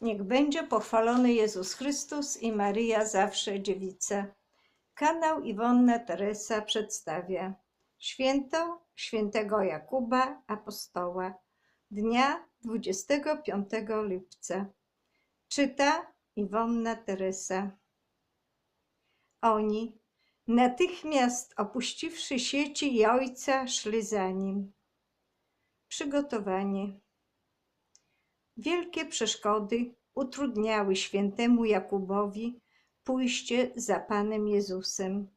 Niech będzie pochwalony Jezus Chrystus i Maryja zawsze dziewica. Kanał Iwonna Teresa przedstawia Święto świętego Jakuba Apostoła dnia 25 lipca. Czyta Iwonna Teresa. Oni, natychmiast opuściwszy sieci i ojca, szli za nim. Przygotowanie. Wielkie przeszkody utrudniały świętemu Jakubowi pójście za Panem Jezusem.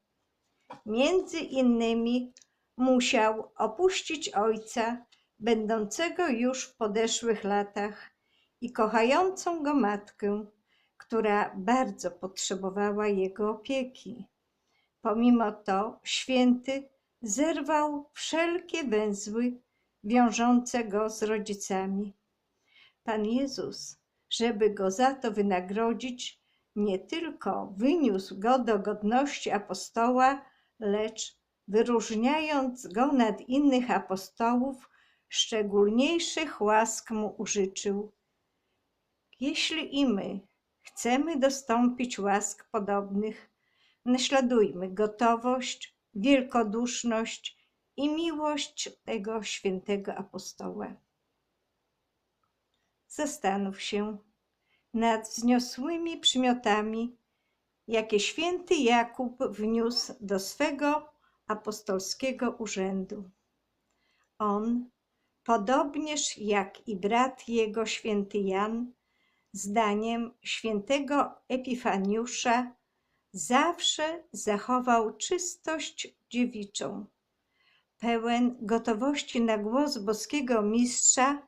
Między innymi musiał opuścić ojca, będącego już w podeszłych latach, i kochającą go matkę, która bardzo potrzebowała jego opieki. Pomimo to święty zerwał wszelkie węzły wiążące go z rodzicami. Pan Jezus, żeby go za to wynagrodzić, nie tylko wyniósł go do godności apostoła, lecz wyróżniając go nad innych apostołów, szczególniejszych łask mu użyczył. Jeśli i my chcemy dostąpić łask podobnych, naśladujmy gotowość, wielkoduszność i miłość tego świętego apostoła. Zastanów się nad wzniosłymi przymiotami, jakie święty Jakub wniósł do swego apostolskiego urzędu. On, podobnież jak i brat jego święty Jan, zdaniem świętego Epifaniusza, zawsze zachował czystość dziewiczą. Pełen gotowości na głos boskiego mistrza,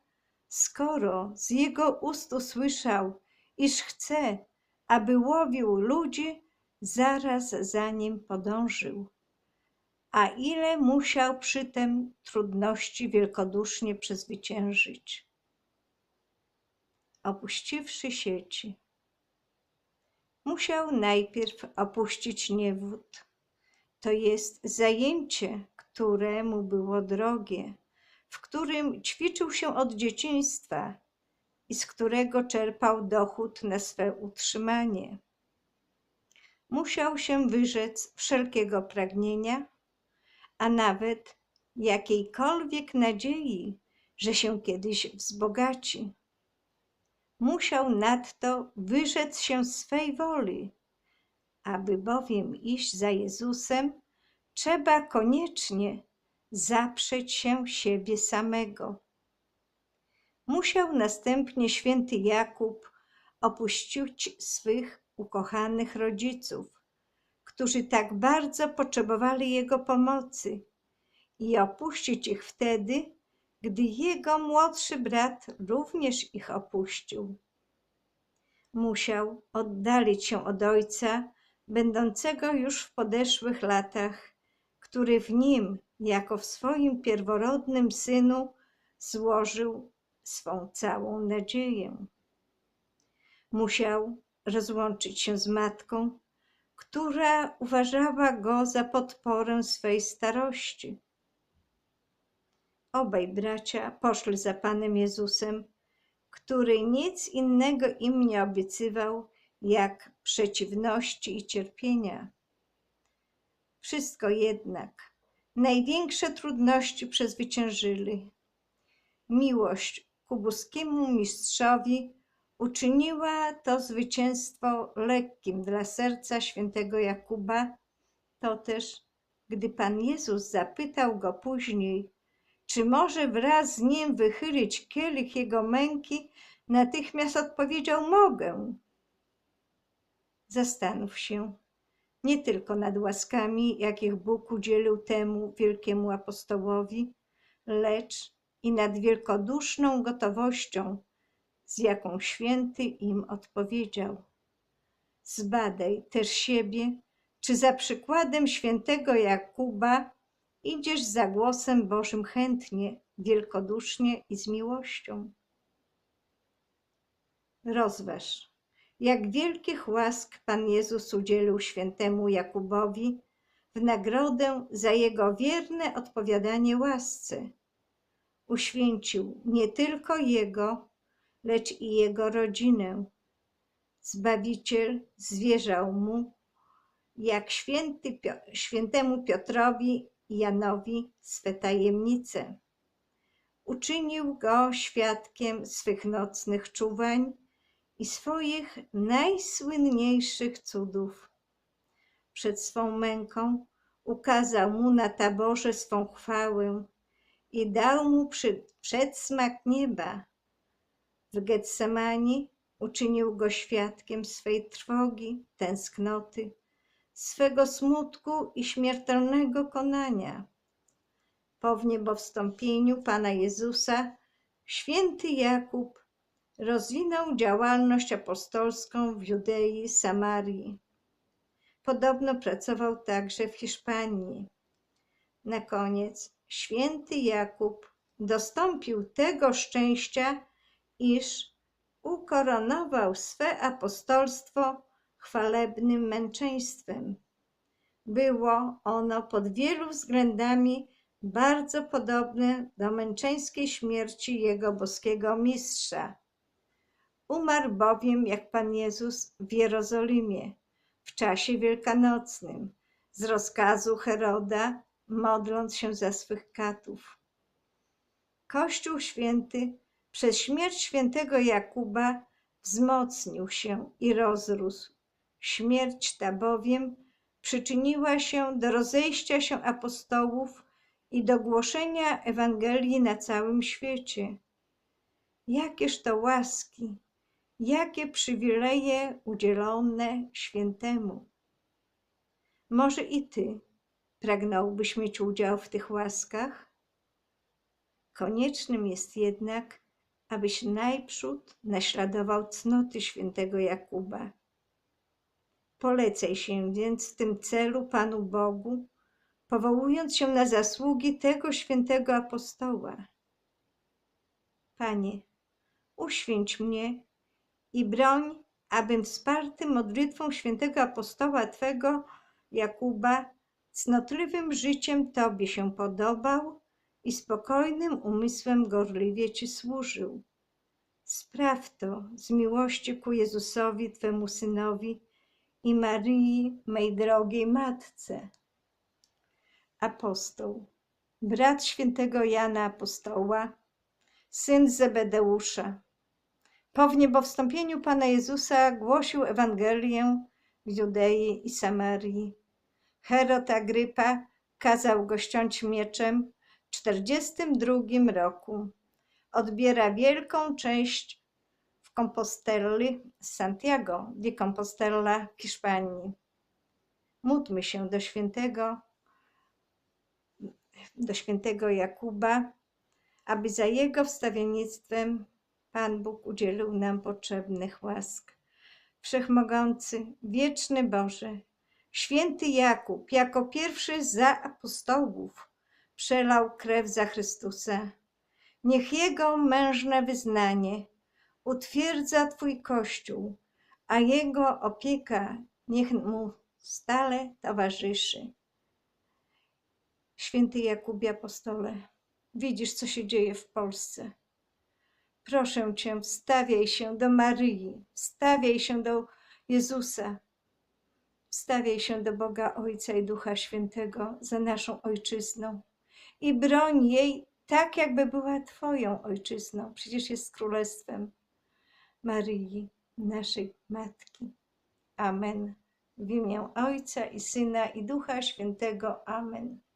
skoro z jego ust usłyszał, iż chce, aby łowił ludzi, zaraz za nim podążył. A ile musiał przytem trudności wielkodusznie przezwyciężyć. Opuściwszy sieci, musiał najpierw opuścić niewód, to jest zajęcie, które mu było drogie, w którym ćwiczył się od dzieciństwa i z którego czerpał dochód na swe utrzymanie. Musiał się wyrzec wszelkiego pragnienia, a nawet jakiejkolwiek nadziei, że się kiedyś wzbogaci. Musiał nadto wyrzec się swej woli. Aby bowiem iść za Jezusem, trzeba koniecznie zaprzeć się siebie samego. Musiał następnie święty Jakub opuścić swych ukochanych rodziców, którzy tak bardzo potrzebowali jego pomocy, i opuścić ich wtedy, gdy jego młodszy brat również ich opuścił. Musiał oddalić się od ojca, będącego już w podeszłych latach, który w nim, jako w swoim pierworodnym synu, złożył swą całą nadzieję. Musiał rozłączyć się z matką, która uważała go za podporę swej starości. Obaj bracia poszli za Panem Jezusem, który nic innego im nie obiecywał, jak przeciwności i cierpienia. Wszystko jednak, największe trudności przezwyciężyli. Miłość ku boskiemu mistrzowi uczyniła to zwycięstwo lekkim dla serca świętego Jakuba. To też, gdy Pan Jezus zapytał go później, czy może wraz z nim wychylić kielich jego męki, natychmiast odpowiedział: Mogę. Zastanów się nie tylko nad łaskami, jakich Bóg udzielił temu wielkiemu apostołowi, lecz i nad wielkoduszną gotowością, z jaką święty im odpowiedział. Zbadaj też siebie, czy za przykładem świętego Jakuba idziesz za głosem Bożym chętnie, wielkodusznie i z miłością. Rozważ, jak wielkich łask Pan Jezus udzielił świętemu Jakubowi w nagrodę za jego wierne odpowiadanie łasce. Uświęcił nie tylko jego, lecz i jego rodzinę. Zbawiciel zwierzał mu, jak święty, świętemu Piotrowi i Janowi, swe tajemnice. Uczynił go świadkiem swych nocnych czuwań i swoich najsłynniejszych cudów. Przed swą męką ukazał mu na taborze swą chwałę i dał mu przy, przedsmak nieba. W Getsemani uczynił go świadkiem swej trwogi, tęsknoty, swego smutku i śmiertelnego konania. Po wniebowstąpieniu Pana Jezusa święty Jakub rozwinął działalność apostolską w Judei, Samarii. Podobno pracował także w Hiszpanii. Na koniec święty Jakub dostąpił tego szczęścia, iż ukoronował swe apostolstwo chwalebnym męczeństwem. Było ono pod wielu względami bardzo podobne do męczeńskiej śmierci jego boskiego mistrza. Umarł bowiem, jak Pan Jezus, w Jerozolimie w czasie wielkanocnym z rozkazu Heroda, modląc się za swych katów. Kościół święty przez śmierć świętego Jakuba wzmocnił się i rozrósł. Śmierć ta bowiem przyczyniła się do rozejścia się apostołów i do głoszenia Ewangelii na całym świecie. Jakież to łaski, jakie przywileje udzielone świętemu. Może i ty pragnąłbyś mieć udział w tych łaskach? Koniecznym jest jednak, abyś najprzód naśladował cnoty świętego Jakuba. Polecaj się więc w tym celu Panu Bogu, powołując się na zasługi tego świętego apostoła. Panie, uświęć mnie i broń, abym wsparty modlitwą świętego apostoła Twego Jakuba cnotliwym życiem Tobie się podobał i spokojnym umysłem gorliwie Ci służył. Spraw to z miłości ku Jezusowi, Twemu Synowi i Maryi, mej drogiej Matce. Apostoł, brat świętego Jana Apostoła, syn Zebedeusza. Po wniebowstąpieniu Pana Jezusa głosił Ewangelię w Judei i Samarii. Herod Agrypa kazał go ściąć mieczem w 42 roku. Odbiera wielką część w Compostelli z Santiago di Compostela w Hiszpanii. Módlmy się do świętego, do świętego Jakuba, aby za jego wstawiennictwem Pan Bóg udzielił nam potrzebnych łask. Wszechmogący, wieczny Boże, święty Jakub jako pierwszy za apostołów przelał krew za Chrystusa. Niech jego mężne wyznanie utwierdza Twój Kościół, a jego opieka niech mu stale towarzyszy. Święty Jakubie apostole, widzisz, co się dzieje w Polsce. Proszę Cię, wstawiaj się do Maryi, wstawiaj się do Jezusa, wstawiaj się do Boga Ojca i Ducha Świętego za naszą ojczyzną i broń jej tak, jakby była Twoją ojczyzną. Przecież jest królestwem Maryi, naszej Matki. Amen. W imię Ojca i Syna i Ducha Świętego. Amen.